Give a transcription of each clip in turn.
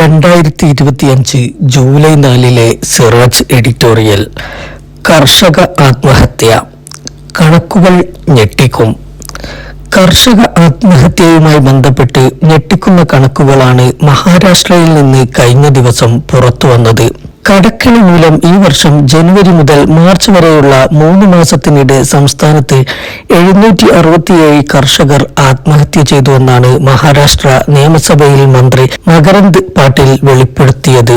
രണ്ടായിരത്തി ഇരുപത്തിയഞ്ച് July നാലിലെ Siraj editorial കർഷക ആത്മഹത്യ. കണക്കുകൾ ഞെട്ടിക്കും. കർഷക ആത്മഹത്യയുമായി ബന്ധപ്പെട്ട് ഞെട്ടിക്കുന്ന കണക്കുകളാണ് മഹാരാഷ്ട്രയിൽ നിന്ന് കഴിഞ്ഞ ദിവസം പുറത്തുവന്നത്. കടക്കണി മൂലം ഈ വർഷം ജനുവരി മുതൽ മാർച്ച് വരെയുള്ള മൂന്ന് മാസത്തിനിടെ സംസ്ഥാനത്ത് എഴുന്നൂറ്റി അറുപത്തിയേഴ് കർഷകർ ആത്മഹത്യ ചെയ്തുവെന്നാണ് മഹാരാഷ്ട്ര നിയമസഭയിൽ മന്ത്രി മകരന്ദ് പാട്ടീൽ വെളിപ്പെടുത്തിയത്.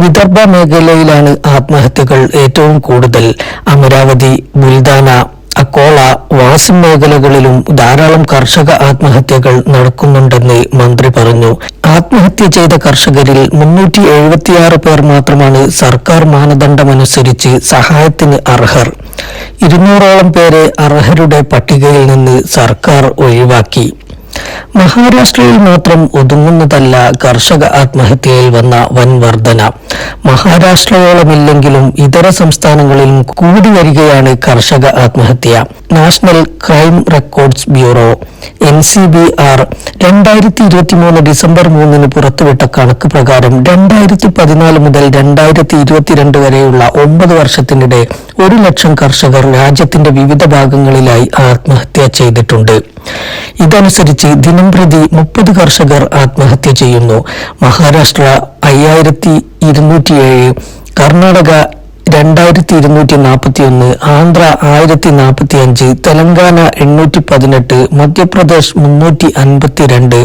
വിദർഭ മേഖലയിലാണ് ആത്മഹത്യകൾ ഏറ്റവും കൂടുതൽ. അമരാവതി ബുൽദാന അക്കോള വാസം മേഖലകളിലും ധാരാളം കർഷക ആത്മഹത്യകൾ നടക്കുന്നുണ്ടെന്ന് മന്ത്രി പറഞ്ഞു. ആത്മഹത്യ ചെയ്ത കർഷകരിൽ മുന്നൂറ്റി എഴുപത്തിയാറ് പേർ മാത്രമാണ് സർക്കാർ മാനദണ്ഡമനുസരിച്ച് സഹായത്തിന് അർഹർ. ഇരുന്നൂറോളം പേരെ അർഹരുടെ പട്ടികയിൽ നിന്ന് സർക്കാർ ഒഴിവാക്കി. മഹാരാഷ്ട്രയിൽ മാത്രം ഒതുങ്ങുന്നതല്ല കർഷക ആത്മഹത്യയിൽ വന്ന വൻ വർധന. മഹാരാഷ്ട്രയോളമില്ലെങ്കിലും ഇതര സംസ്ഥാനങ്ങളിലും കൂടി വരികയാണ് കർഷക ആത്മഹത്യ. National crime records bureau N C B R രണ്ടായിരത്തി ഇരുപത്തിമൂന്ന് ഡിസംബർ മൂന്നിന് പുറത്തുവിട്ട കണക്ക് പ്രകാരം രണ്ടായിരത്തി പതിനാല് മുതൽ രണ്ടായിരത്തി ഇരുപത്തിരണ്ട് വരെയുള്ള ഒമ്പത് വർഷത്തിനിടെ ഒരു ലക്ഷം കർഷകർ രാജ്യത്തിന്റെ വിവിധ ഭാഗങ്ങളിലായി ആത്മഹത്യ ചെയ്തിട്ടുണ്ട്. ഇതനുസരിച്ച് ദിനംപ്രതി മുപ്പത് കർഷകർ ആത്മഹത്യ ചെയ്യുന്നു. മഹാരാഷ്ട്ര അയ്യായിരത്തി ഇരുന്നൂറ്റിയേഴ് കർണാടക രണ്ടായിരത്തി ഇരുന്നൂറ്റി നാൽപ്പത്തി ഒന്ന് ആന്ധ്ര ആയിരത്തി നാൽപ്പത്തി അഞ്ച് തെലങ്കാന എണ്ണൂറ്റി പതിനെട്ട് മധ്യപ്രദേശ് മുന്നൂറ്റി അൻപത്തി രണ്ട്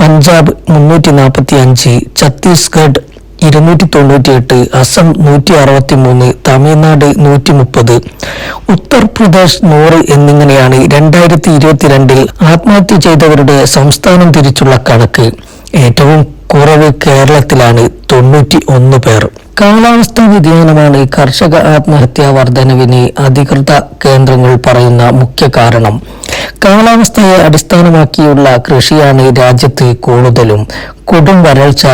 പഞ്ചാബ് മുന്നൂറ്റി നാൽപ്പത്തി അഞ്ച് ഛത്തീസ്ഗഡ് ഇരുന്നൂറ്റി തൊണ്ണൂറ്റിയെട്ട് അസം നൂറ്റി അറുപത്തി മൂന്ന് തമിഴ്നാട് നൂറ്റി മുപ്പത് ഉത്തർപ്രദേശ് നൂറ് എന്നിങ്ങനെയാണ് രണ്ടായിരത്തി ഇരുപത്തിരണ്ടിൽ ആത്മഹത്യ ചെയ്തവരുടെ സംസ്ഥാനം തിരിച്ചുള്ള കണക്ക്. ഏറ്റവും കുറവ് കേരളത്തിലാണ് തൊണ്ണൂറ്റി ഒന്ന് പേർ. കാലാവസ്ഥാ വ്യതിയാനമാണ് കർഷക ആത്മഹത്യാ വർധനവിന് അധികൃത കേന്ദ്രങ്ങൾ പറയുന്ന മുഖ്യ കാരണം. കാലാവസ്ഥയെ അടിസ്ഥാനമാക്കിയുള്ള കൃഷിയാണ് രാജ്യത്ത് കൂടുതലും. കൊടും വരൾച്ച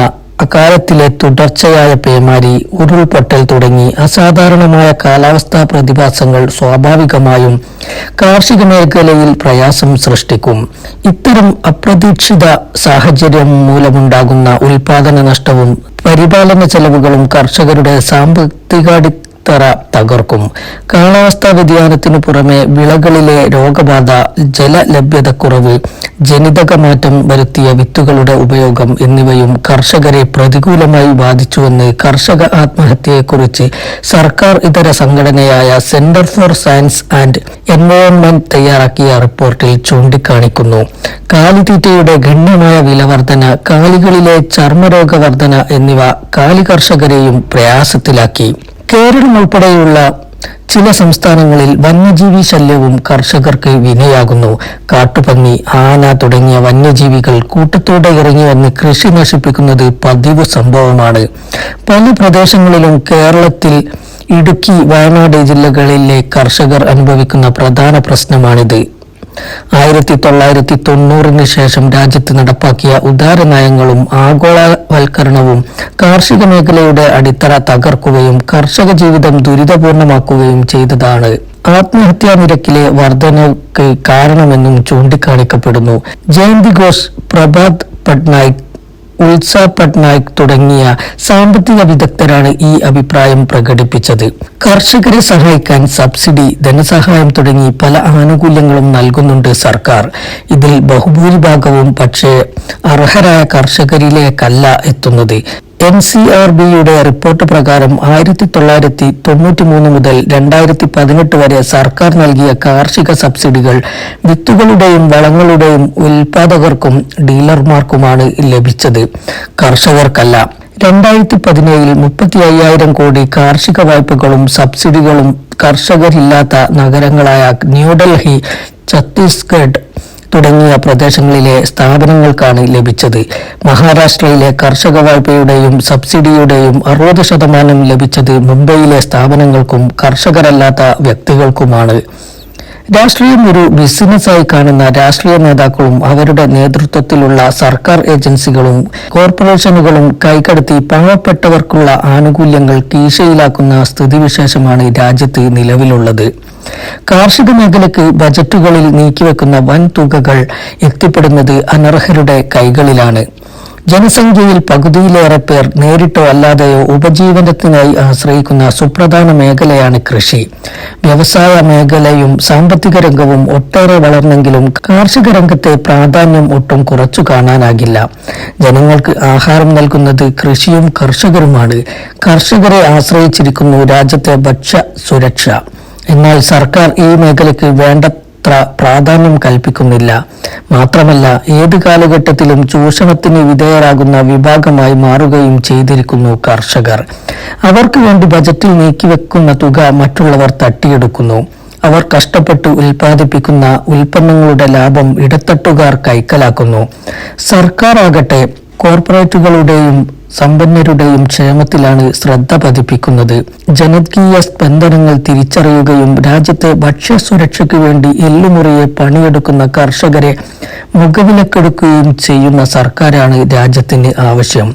അക്കാലത്തിലെ തുടർച്ചയായ പേമാരി ഉരുൾപൊട്ടൽ തുടങ്ങി അസാധാരണമായ കാലാവസ്ഥാ പ്രതിഭാസങ്ങൾ സ്വാഭാവികമായും കാർഷിക മേഖലയിൽ പ്രയാസം സൃഷ്ടിക്കും. ഇത്തരം അപ്രതീക്ഷിത സാഹചര്യം മൂലമുണ്ടാകുന്ന ഉൽപാദന നഷ്ടവും പരിപാലന ചെലവുകളും കർഷകരുടെ സാമ്പത്തികാടി തറ തകർക്കും. കാലാവസ്ഥാ വ്യതിയാനത്തിനു പുറമെ വിളകളിലെ രോഗബാധ ജലലഭ്യതക്കുറവ് ജനിതക മാറ്റം വരുത്തിയ വിത്തുകളുടെ ഉപയോഗം എന്നിവയും കർഷകരെ പ്രതികൂലമായി ബാധിച്ചുവെന്ന് കർഷക ആത്മഹത്യയെക്കുറിച്ച് സർക്കാർ ഇതര സംഘടനയായ centre for science and environment തയ്യാറാക്കിയ റിപ്പോർട്ടിൽ ചൂണ്ടിക്കാണിക്കുന്നു. കാലിത്തീറ്റയുടെ ഗണ്യമായ വിലവർധന കാലികളിലെ ചർമ്മരോഗവർധന എന്നിവ കാലി കർഷകരെയും പ്രയാസത്തിലാക്കി. കേരളം ഉൾപ്പെടെയുള്ള ചില സംസ്ഥാനങ്ങളിൽ വന്യജീവി ശല്യവും കർഷകർക്ക് വിനയാകുന്നു. കാട്ടുപന്നി ആന തുടങ്ങിയ വന്യജീവികൾ കൂട്ടത്തോടെ ഇറങ്ങി വന്ന് കൃഷി നശിപ്പിക്കുന്നത് പതിവ് സംഭവമാണ്. പല പ്രദേശങ്ങളിലും കേരളത്തിൽ ഇടുക്കി വയനാട് ജില്ലകളിലെ കർഷകർ അനുഭവിക്കുന്ന പ്രധാന പ്രശ്നമാണിത്. ആയിരത്തി തൊള്ളായിരത്തി തൊണ്ണൂറിന് ശേഷം രാജ്യത്ത് നടപ്പാക്കിയ ഉദാര നയങ്ങളും ആഗോളവൽക്കരണവും കാർഷിക മേഖലയുടെ അടിത്തറ തകർക്കുകയും കർഷക ജീവിതം ദുരിതപൂർണമാക്കുകയും ചെയ്തതാണ്. ആത്മഹത്യാ നിരക്കിലെ വർധനയ്ക്ക് കാരണമെന്നും ചൂണ്ടിക്കാണിക്കപ്പെടുന്നു. ജയന്തി ഘോഷ് പ്രഭാത് പട്നായിക് ഉത്സ പട്നായിക് തുടങ്ങിയ സാമ്പത്തിക വിദഗ്ധരാണ് ഈ അഭിപ്രായം പ്രകടിപ്പിച്ചത്. കർഷകരെ സഹായിക്കാൻ സബ്സിഡി ധനസഹായം തുടങ്ങി പല ആനുകൂല്യങ്ങളും നൽകുന്നുണ്ട് സർക്കാർ. ഇതിൽ ബഹുഭൂരിഭാഗവും പക്ഷേ അർഹരായ കർഷകരിലേക്കല്ല എത്തുന്നത്. എൻ സി ആർ ബിയുടെ റിപ്പോർട്ട് പ്രകാരം ആയിരത്തി തൊള്ളായിരത്തി തൊണ്ണൂറ്റി മൂന്ന് മുതൽ രണ്ടായിരത്തി പതിനെട്ട് വരെ സർക്കാർ നൽകിയ കാർഷിക സബ്സിഡികൾ വിത്തുകളുടെയും വളങ്ങളുടെയും ഉൽപാദകർക്കും ഡീലർമാർക്കുമാണ് ലഭിച്ചത്. കർഷകർക്കല്ല. രണ്ടായിരത്തി പതിനേഴിൽ മുപ്പത്തി അയ്യായിരം കോടി കാർഷിക വായ്പകളും സബ്സിഡികളും കർഷകരില്ലാത്ത നഗരങ്ങളായ ന്യൂഡൽഹി ഛത്തീസ്ഗഡ് തുടങ്ങിയ പ്രദേശങ്ങളിലെ സ്ഥാപനങ്ങൾക്കാണ് ലഭിച്ചത്. മഹാരാഷ്ട്രയിലെ കർഷക വായ്പയുടെയും സബ്സിഡിയുടെയും അറുപത് ശതമാനം ലഭിച്ചത് മുംബൈയിലെ സ്ഥാപനങ്ങൾക്കും കർഷകരല്ലാത്ത വ്യക്തികൾക്കുമാണ്. രാഷ്ട്രീയം ഒരു ബിസിനസ്സായി കാണുന്ന രാഷ്ട്രീയ നേതാക്കളും അവരുടെ നേതൃത്വത്തിലുള്ള സർക്കാർ ഏജൻസികളും കോർപ്പറേഷനുകളും കൈകടത്തി പാവപ്പെട്ടവർക്കുള്ള ആനുകൂല്യങ്ങൾ കീശയിലാക്കുന്ന സ്ഥിതിവിശേഷമാണ് രാജ്യത്ത് നിലവിലുള്ളത്. കാർഷിക മേഖലയ്ക്ക് ബജറ്റുകളിൽ നീക്കിവെക്കുന്ന വൻ തുകകൾ എത്തിപ്പെടുന്നത് അനർഹരുടെ കൈകളിലാണ്. ജനസംഖ്യയിൽ പകുതിയിലേറെ പേർ നേരിട്ടോ അല്ലാതെയോ ഉപജീവനത്തിനായി ആശ്രയിക്കുന്ന സുപ്രധാന മേഖലയാണ് കൃഷി. വ്യവസായ മേഖലയും സാമ്പത്തിക രംഗവും ഒട്ടേറെ വളർന്നെങ്കിലും കാർഷിക രംഗത്തെ പ്രാധാന്യം ഒട്ടും കുറച്ചു കാണാനാകില്ല. ജനങ്ങൾക്ക് ആഹാരം നൽകുന്നത് കൃഷിയും കർഷകരുമാണ്. കർഷകരെ ആശ്രയിച്ചിരിക്കുന്നു രാജ്യത്തെ ഭക്ഷ്യ സുരക്ഷ. എന്നാൽ സർക്കാർ ഈ മേഖലയ്ക്ക് വേണ്ടത്ര പ്രാധാന്യം കൽപ്പിക്കുന്നില്ല. മാത്രമല്ല ഏത് കാലഘട്ടത്തിലും ചൂഷണത്തിന് വിധേയരാകുന്ന വിഭാഗമായി മാറുകയും ചെയ്തിരിക്കുന്നു കർഷകർ. അവർക്ക് വേണ്ടി ബജറ്റിൽ നീക്കിവെക്കുന്ന തുക മറ്റുള്ളവർ തട്ടിയെടുക്കുന്നു. അവർ കഷ്ടപ്പെട്ട് ഉൽപ്പാദിപ്പിക്കുന്ന ഉൽപ്പന്നങ്ങളുടെ ലാഭം ഇടത്തട്ടുകാർ കൈക്കലാക്കുന്നു. സർക്കാർ ആകട്ടെ കോർപ്പറേറ്റുകളുടെയും സമ്പന്നരുടെയും ക്ഷേമത്തിലാണ് ശ്രദ്ധ പതിപ്പിക്കുന്നത്. ജനകീയ സ്പന്ദനങ്ങൾ തിരിച്ചറിയുകയും രാജ്യത്തെ ഭക്ഷ്യസുരക്ഷയ്ക്ക് വേണ്ടി എല്ലുമുറിയെ പണിയെടുക്കുന്ന കർഷകരെ മുഖവിലക്കെടുക്കുകയും ചെയ്യുന്ന സർക്കാരാണ് രാജ്യത്തിന് ആവശ്യം.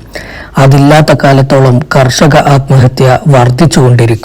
അതില്ലാത്ത കാലത്തോളം കർഷക ആത്മഹത്യ വർദ്ധിച്ചുകൊണ്ടിരിക്കും.